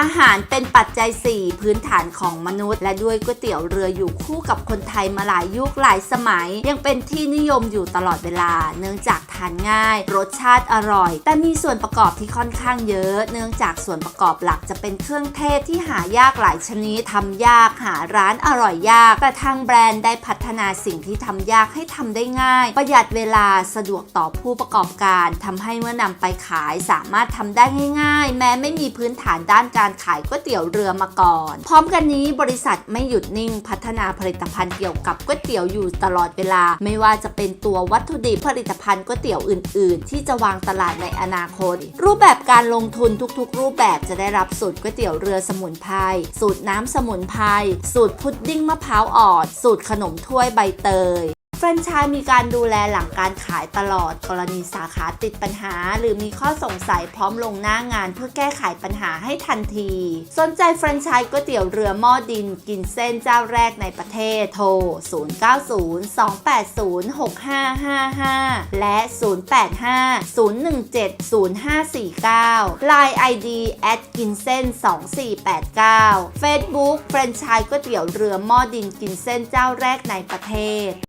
อาหารเป็นปัจจัย 4 พื้นฐานของมนุษย์ และด้วยก๋วยเตี๋ยวเรืออยู่คู่กับคนไทยมาหลายยุคหลายสมัย ยังเป็นที่นิยมอยู่ตลอดเวลา เนื่องจากทานง่าย รสชาติอร่อย แต่มีส่วนประกอบที่ค่อนข้างเยอะ เนื่องจากส่วนประกอบหลักจะเป็นเครื่องเทศที่หายากหลายชนิดทำยากหาร้านอร่อยยากแต่ทางแบรนด์ได้พัฒนาสิ่งที่ทำยากให้ทำได้ง่าย ประหยัดเวลาสะดวกต่อผู้ประกอบการทำให้เมื่อนำไปขายสามารถทำได้ง่าย ๆ แม้ไม่มีพื้นฐานด้านการขายก๋วยเตี๋ยวเรือมาก่อน พร้อมกันนี้บริษัทไม่หยุดนิ่งพัฒนาผลิตภัณฑ์เกี่ยวกับก๋วยเตี๋ยวอยู่ตลอดเวลา ไม่ว่าจะเป็นตัววัตถุดิบผลิตภัณฑ์ก๋วยเตี๋ยวอื่น ๆ ที่จะวางตลาดในอนาคต รูปแบบการลงทุนทุกๆ รูปแบบจะได้รับสูตรก๋วยเตี๋ยวเรือสมุนไพรสูตรน้ำสมุนไพรสูตรพุดดิ้งมะพร้าวอ่อนสูตรขนมถ้วยใบเตย แฟรนไชส์มีการดูแลหลังการขายตลอดกรณีสาขาติดปัญหา หรือมีข้อสงสัยพร้อมลงหน้างานเพื่อแก้ไขปัญหาให้ทันที สนใจแฟรนไชส์ก๋วยเตี๋ยวเรือหม้อดินกินเส้นเจ้าแรกในประเทศโทร 0902806555 และ 085-017-0549 Line ID at กินเส้น2489 Facebook แฟรนไชส์ก๋วยเตี๋ยวเรือหม้อดินกินเส้นเจ้าแรกในประเทศ